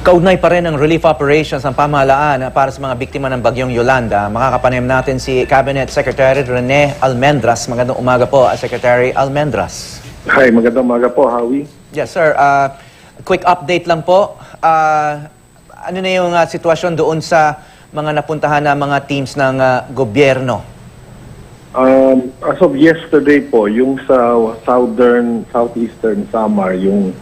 Kaugnay pa rin ang relief operations ng pamahalaan ah, para sa mga biktima ng bagyong Yolanda. Makakapanayam natin si Cabinet Secretary Rene Almendras. Magandang umaga po, ah, Secretary Almendras. Hi, magandang umaga po, Howie. Yes, sir. Ah, quick update lang po. Ah, ano na yung ah, sitwasyon doon sa mga napuntahan na mga teams ng ah, gobyerno? Um, as of yesterday po, yung sa southern, southeastern Samar, yung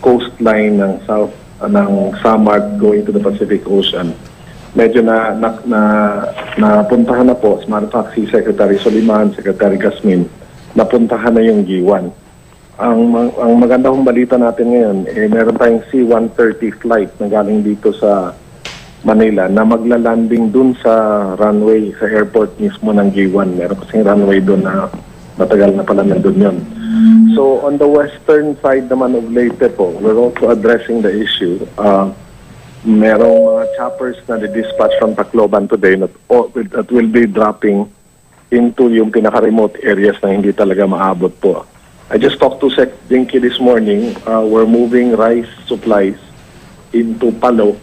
coastline ng south uh, ng Samar going to the Pacific Ocean, medyo na na, na napuntahan na po, as matter Secretary Soliman, Secretary Gasmin, napuntahan na yung G1. Ang, ang maganda kong balita natin ngayon, eh, meron tayong C-130 flight na galing dito sa Manila na magla-landing dun sa runway, sa airport mismo ng G1. Meron kasing runway dun na matagal na pala nandun yun. So on the western side naman of Leyte po, we're also addressing the issue. Uh, merong mga choppers na dispatch from Tacloban today that, o- that will be dropping into yung pinaka-remote areas na hindi talaga maabot po. I just talked to Sec Dinky this morning. Uh, we're moving rice supplies into Palo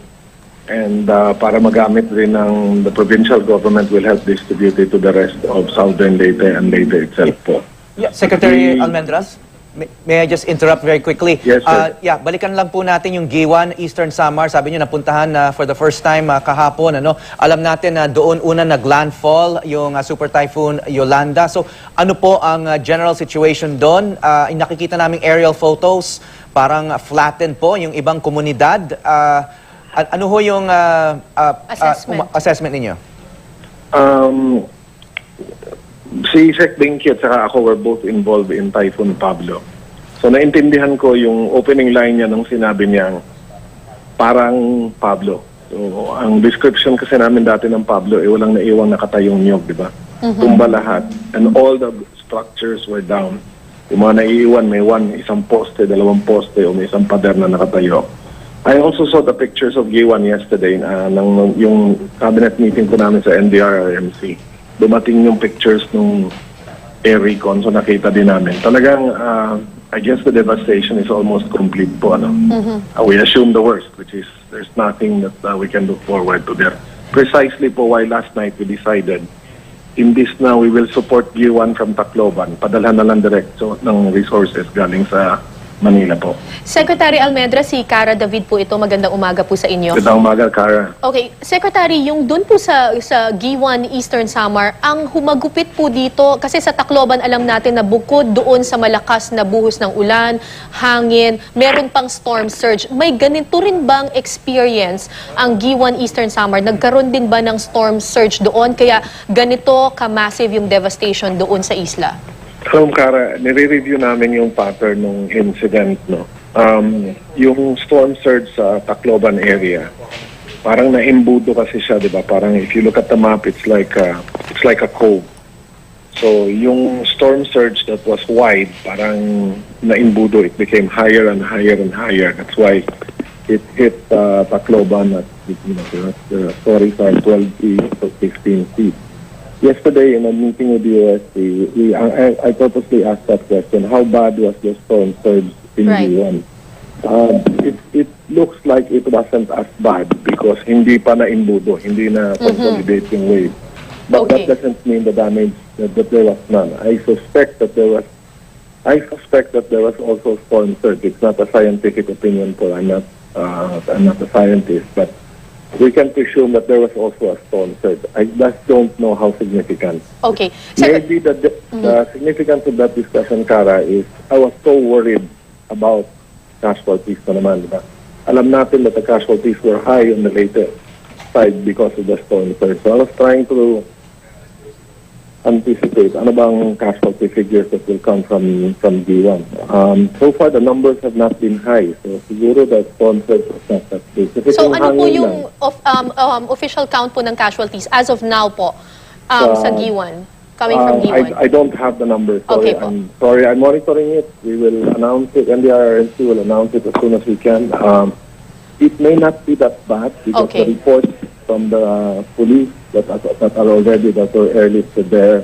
and uh, para magamit rin ng the provincial government will help distribute it to the rest of southern Leyte and Leyte itself po. Yeah, Secretary The- Almendras, may, may I just interrupt very quickly? Yes, sir. Ah, yeah, balikan lang po natin yung G1 Eastern Samar. Sabi niyo napuntahan na for the first time ah, kahapon. Ano? Alam natin na doon una naglandfall yung ah, Super Typhoon Yolanda. So ano po ang ah, general situation doon? Ah, nakikita naming aerial photos, parang flattened po yung ibang komunidad. An- ano ho yung ah, ah, ah, Assessment. uma- assessment ninyo? Um, si Sec Dinky at saka ako were both involved in Typhoon Pablo. So naintindihan ko yung opening line niya nung sinabi niyang parang Pablo. So ang description kasi namin dati ng Pablo, eh walang naiwang nakatayong niyog, di ba? Tumba lahat. And all the structures were down. Yung mga naiiwan, may one, isang poste, dalawang poste, o may isang pader na nakatayo. I also saw the pictures of G1 yesterday na ng yung cabinet meeting ko namin sa NDRRMC. Dumating yung pictures nung air recon, so nakita din namin. Talagang, uh, I guess the devastation is almost complete po. Ano? Uh, we assume the worst, which is there's nothing that uh, we can look forward to there. Precisely po why last night we decided in this na we will support G1 from Tacloban. Padalhan na lang diretso ng resources galing sa Manila po. Secretary Almendra, si Cara David po ito. Magandang umaga po sa inyo. Gandang umaga, Kara. Okay, Secretary, yung dun po sa, sa G1 Eastern Samar, ang humagupit po dito, kasi sa Tacloban alam natin na bukod doon sa malakas na buhos ng ulan, hangin, meron pang storm surge. May ganito rin bang experience ang G1 Eastern Samar? Nagkaroon din ba ng storm surge doon? Kaya ganito ka-massive yung devastation doon sa isla? So, Kara, nire-review namin yung pattern ng incident, no? Um, yung storm surge sa Tacloban area, parang naimbudo kasi siya, di ba? Parang if you look at the map, it's like a, it's like a cove. So, yung storm surge that was wide, parang naimbudo. It became higher and higher and higher. That's why it hit uh, Tacloban at, you know, stories are 12 feet to 15 feet. Yesterday, in a meeting with the USC, we, I, I purposely asked that question, how bad was the storm surge in Right. G1? Um, it, it looks like it wasn't as bad because hindi pa na imbudo, hindi na consolidate yung wave. But Okay. that doesn't mean the damage that, that there was none. I suspect that there was I suspect that there was also storm surge. It's not a scientific opinion po. I'm not uh, I'm not a scientist, but we can presume that there was also a surge. I just don't know how significant. Okay. Secretary, Maybe the, the, the significance of that discussion, Kara, is I was so worried about casualties na naman. Diba? Alam natin that the casualties were high on the later side because of the surge. So I was trying to anticipate ano bang casualty figures that will come from from G1. Um, so far, the numbers have not been high. So siguro the surge was not that big. Kasi So ano po yung of, um, um, official count po ng casualties as of now po um, sa Uh, G1? Coming from Uh, G1? I, I don't have the numbers. Sorry, Okay po. I'm sorry. I'm monitoring it. We will announce it. NDRNC will announce it as soon as we can. Um, it may not be that bad because Okay. the reports from the police that that are already that were airlifted there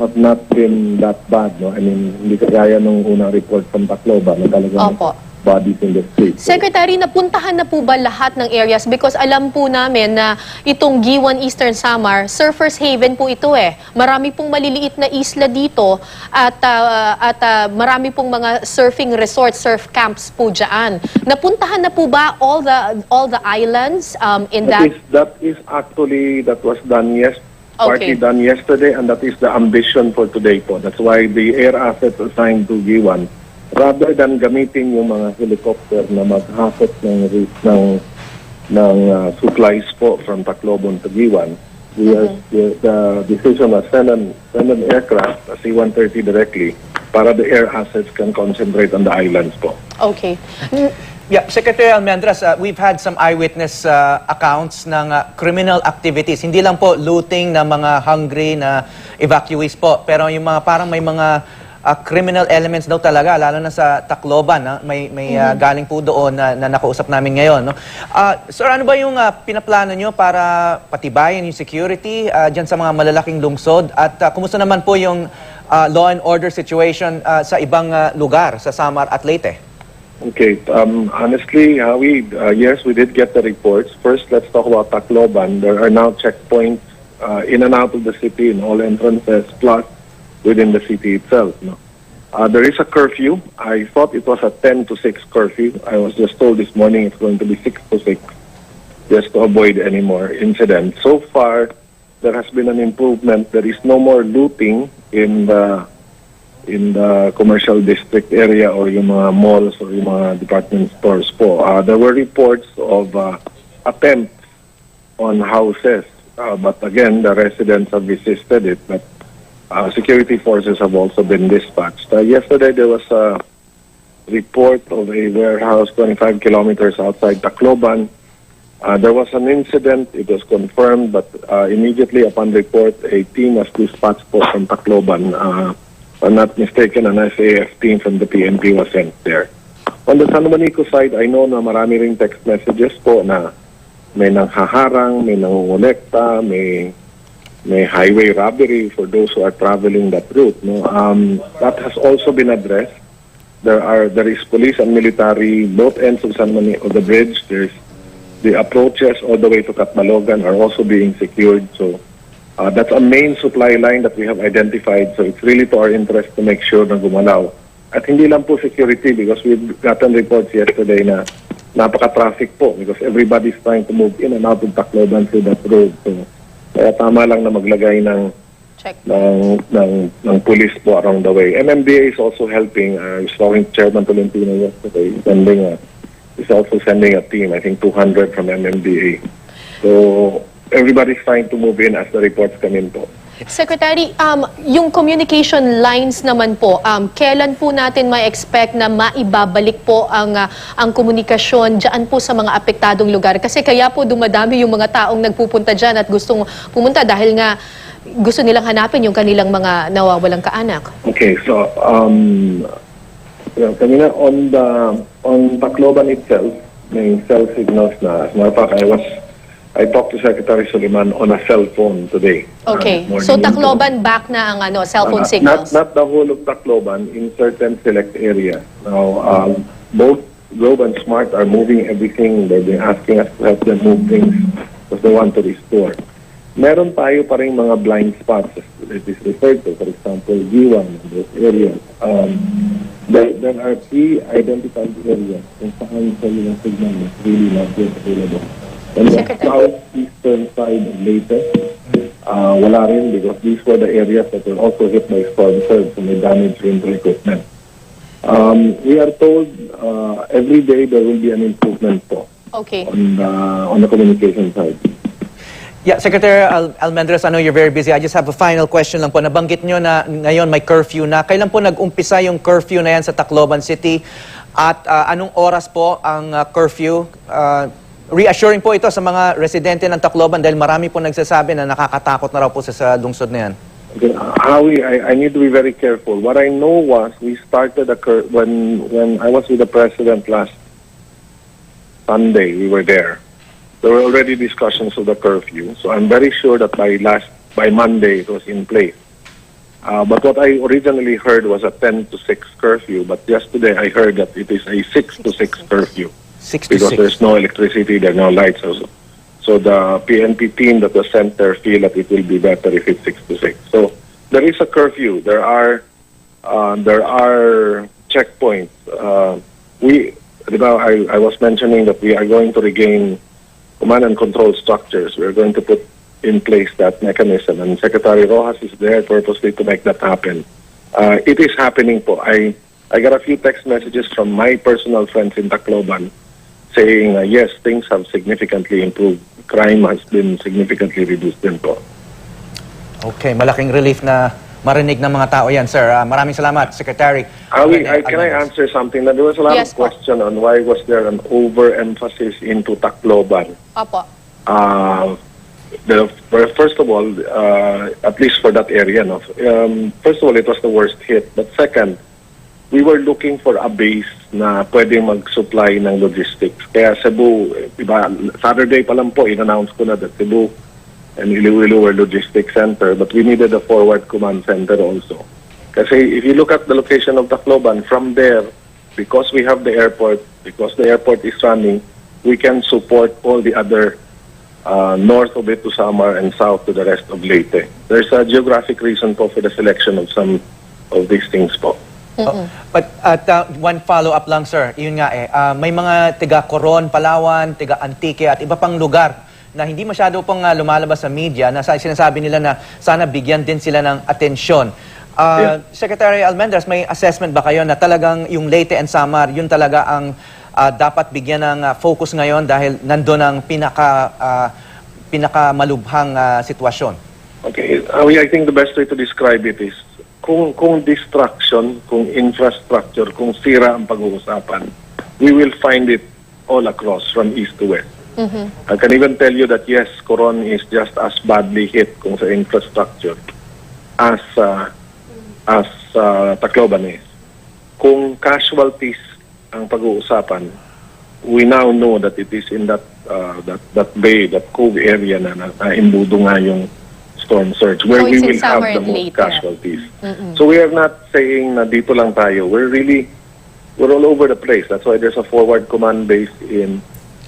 have not been that bad. No, I mean hindi kagaya nung unang report from Tacloban na talagang Opo. Bodies in the. So, Secretary, napuntahan na po ba lahat ng areas? Because alam po namin na itong Giwan Eastern Samar, surfer's haven po ito eh. Marami pong maliliit na isla dito at, ah, at ah, marami pong mga surfing resorts, surf camps po dyan. Napuntahan na po ba all the all the islands um, in that, that? is, that is actually, that was done yes, Okay. partly done yesterday and that is the ambition for today po. That's why the air assets assigned to G1, rather than gamitin yung mga helicopter na maghakot ng, route ng, ng uh, supplies po from Tacloban to G1, we are, the, the decision was send an, send an aircraft, a C-130 directly, para the air assets can concentrate on the islands po. Okay. Mm, Yeah, Secretary Almendras, uh, we've had some eyewitness uh, accounts ng uh, criminal activities. Hindi lang po looting ng mga hungry na evacuees po, pero yung mga parang may mga uh, criminal elements daw talaga, lalo na sa Tacloban. na May, may uh, galing po doon na, na nakausap namin ngayon. No? Uh, sir, ano ba yung uh, pinaplano nyo para patibayin yung security uh, dyan sa mga malalaking lungsod? At uh, kumusta naman po yung uh, law and order situation uh, sa ibang uh, lugar, sa Samar at Leyte? Okay. Um, honestly, uh, we uh, yes, we did get the reports. First, let's talk about Tacloban. There are now checkpoints uh, in and out of the city in all entrances, plus within the city itself. No? Uh, there is a curfew. I thought it was a 10 to 6 curfew. I was just told this morning it's going to be 6 to 6, just to avoid any more incidents. So far, there has been an improvement. There is no more looting in the in the commercial district area or yung mga malls or yung mga department stores po. Uh, there were reports of uh, attempts on houses. Uh, but again, the residents have resisted it. But uh, security forces have also been dispatched. Uh, yesterday, there was a report of a warehouse 25 kilometers outside Tacloban. Uh, there was an incident. It was confirmed, but uh, immediately upon report, a team was dispatched po from Tacloban. Uh, if I'm not mistaken, an SAF team from the PNP was sent there. On the San Juanico side, I know na marami ring text messages po na may nanghaharang, may nangungulekta, may may highway robbery for those who are traveling that route. No, um, that has also been addressed. There are there is police and military both ends of San Juanico of the bridge. There's the approaches all the way to Katmalogan are also being secured. So uh, that's a main supply line that we have identified. So it's really to our interest to make sure na gumalaw. At hindi lang po security because we've gotten reports yesterday na napaka-traffic po because everybody's trying to move in and out of Tacloban through that road. So kaya tama lang na maglagay ng check. ng ng ng police po around the way. MMDA is also helping. Uh, I was talking to Chairman Tolentino yesterday, sending a, is also sending a team. I think 200 from MMDA. So everybody's trying to move in as the reports come in po. Secretary, um, yung communication lines naman po, um, kailan po natin ma-expect na maibabalik po ang, ah, ang komunikasyon dyan po sa mga apektadong lugar? Kasi kaya po dumadami yung mga taong nagpupunta dyan at gustong pumunta dahil nga gusto nilang hanapin yung kanilang mga nawawalang kaanak. Okay, so um, kanina on the on Tacloban itself, may cell signals na. As matter of fact, I was I talked to Secretary Suliman on a cell phone today. uh, Okay. this So. Tacloban back na ang ano, cellphone Uh, signals. Not, not the whole of Tacloban, in certain select areas. Now, um, both Globe and Smart are moving everything. They've been asking us to help them move things because they want to restore. Meron tayo pa rin mga blind spots that is referred to. For example, G1, those areas. Um, there, there are three identified areas kung saan sa yung signal is really not yet available. And the Secretary. southeastern side Leyte, uh, wala rin because these were the areas that were also hit by storm surge so may damage rin to equipment. Um, we are told uh, every day there will be an improvement po Okay. on the, on the communication side. Yeah, Secretary Al Almendras, I know you're very busy. I just have a final question lang po. Nabanggit nyo na ngayon may curfew na. Kailan po nag-umpisa yung curfew na yan sa Tacloban City? At ah, anong oras po ang ah, curfew? Ah, reassuring po ito sa mga residente ng Tacloban dahil marami po nagsasabi na nakakatakot na raw po sa, lungsod na yan. Okay, Howie, I, I need to be very careful. What I know was we started a cur- when when I was with the president last Sunday. We were there. There were already discussions of the curfew, so I'm very sure that by last by Monday it was in place. Uh, but what I originally heard was a 10 to 6 curfew, but yesterday I heard that it is a 6 to 6 curfew 6 to because 6. there's no electricity, there are no lights also. So the PNP team that was sent there feel that it will be better if it's 6 to 6. So there is a curfew. There are uh, there are checkpoints. Uh, we, di ba, I, I was mentioning that we are going to regain command and control structures. We are going to put in place that mechanism, and Secretary Rojas is there purposely to make that happen. Uh, it is happening po. I I got a few text messages from my personal friends in Tacloban saying, uh, yes, things have significantly improved. Crime has been significantly reduced din po. Okay, malaking relief na marinig ng mga tao yan, sir. Ah, maraming salamat, Secretary. Uh, we, Rene I, can I answer something? There was a lot Yes of po. question on why was there an overemphasis into Tacloban. Opo. Uh, the, well, first of all, uh, at least for that area, no, um, first of all, it was the worst hit. But second, we were looking for a base na pwedeng mag-supply ng logistics. Kaya Cebu, diba, Saturday pa lang po, in-announce ko na that Cebu and Iloilo were logistics center, but we needed a forward command center also. Kasi if you look at the location of Tacloban, from there, because we have the airport, because the airport is running, we can support all the other uh, north of it to Samar and south to the rest of Leyte. There's a geographic reason po for the selection of some of these things po. Oh, but at uh, one follow-up lang, sir. Yun nga eh, ah, may mga tiga Coron, Palawan, tiga Antique at iba pang lugar na hindi masyado pang ah, lumalabas sa media na sa- sinasabi nila na sana bigyan din sila ng atensyon. Ah, Secretary Almendras, may assessment ba kayo na talagang yung Leyte and Samar, yun talaga ang ah, dapat bigyan ng ah, focus ngayon dahil nandun ang pinaka ah, pinakamalubhang ah, sitwasyon? Okay, uh, I think the best way to describe it is kung kung distraction, kung infrastructure, kung sira ang pag-uusapan, we will find it all across from east to west. I can even tell you that yes, Coron is just as badly hit kung sa infrastructure as uh, as uh, Tacloban is. Kung casualties ang pag-uusapan, we now know that it is in that uh, that that bay, that cove area na, na, na imbudo nga yung storm surge where So we it's in will have the most casualties. So we are not saying na dito lang tayo. We're really we're all over the place. That's why there's a forward command base in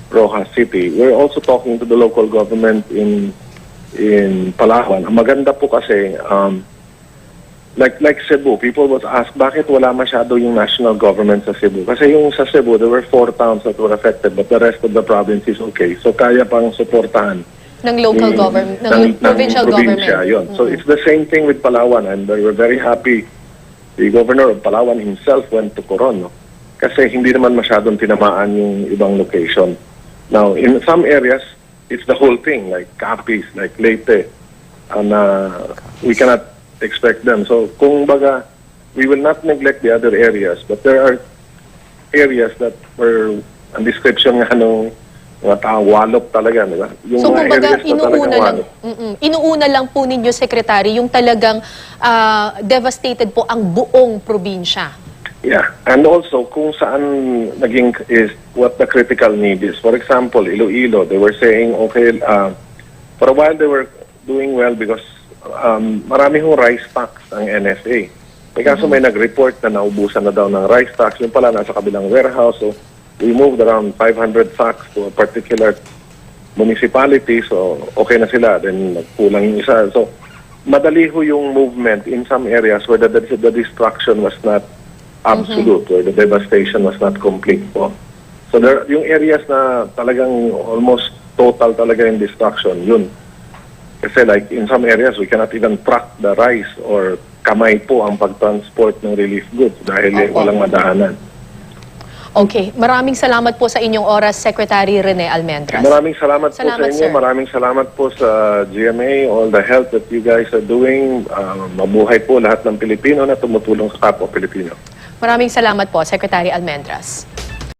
Rojas City. We're also talking to the local government in in Palawan. Ang maganda po kasi um, like like Cebu, people was asked bakit wala masyado yung national government sa Cebu. Kasi yung sa Cebu, there were four towns that were affected but the rest of the province is okay. So kaya pang suportahan Ng local yung- government, ng, ng, provincial ng government. Yun. So it's the same thing with Palawan and we were very happy the governor of Palawan himself went to Coron. No? Kasi hindi naman masyadong tinamaan yung ibang location. Now, in some areas, it's the whole thing, like Capiz, like Leyte, and uh, we cannot expect them. So kung baga, we will not neglect the other areas, but there are areas that were, ang description nga nung mga tao, walop talaga, di ba? Yung So mga kumbaga, areas na talagang inuuna lang, walop. mm-mm, inuuna lang po ninyo, Secretary, yung talagang ah, devastated po ang buong probinsya. Yeah, and also kung saan naging is what the critical need is. For example, Iloilo, they were saying, okay, uh, for a while they were doing well because um, marami hong rice stocks ang NFA. May kaso may nag-report na naubusan na daw ng rice stocks. Yung pala nasa kabilang warehouse. So we moved around 500 sacks to a particular municipality. So okay na sila. Then nagkulang yung isa. So madali ho yung movement in some areas where the, the, the destruction was not absolute, where the devastation was not complete po. So there, yung areas na talagang almost total talaga yung destruction, yun. Kasi like in some areas, we cannot even track the rice or kamay po ang pag-transport ng relief goods dahil eh, Opo. walang madahanan. Okay, maraming salamat po sa inyong oras, Secretary Rene Almendras. Maraming salamat, po Salamat, sa inyo. sir. Maraming salamat po sa GMA, all the help that you guys are doing. Uh, mabuhay po lahat ng Pilipino na tumutulong sa kapwa Pilipino. Maraming salamat po, Secretary Almendras.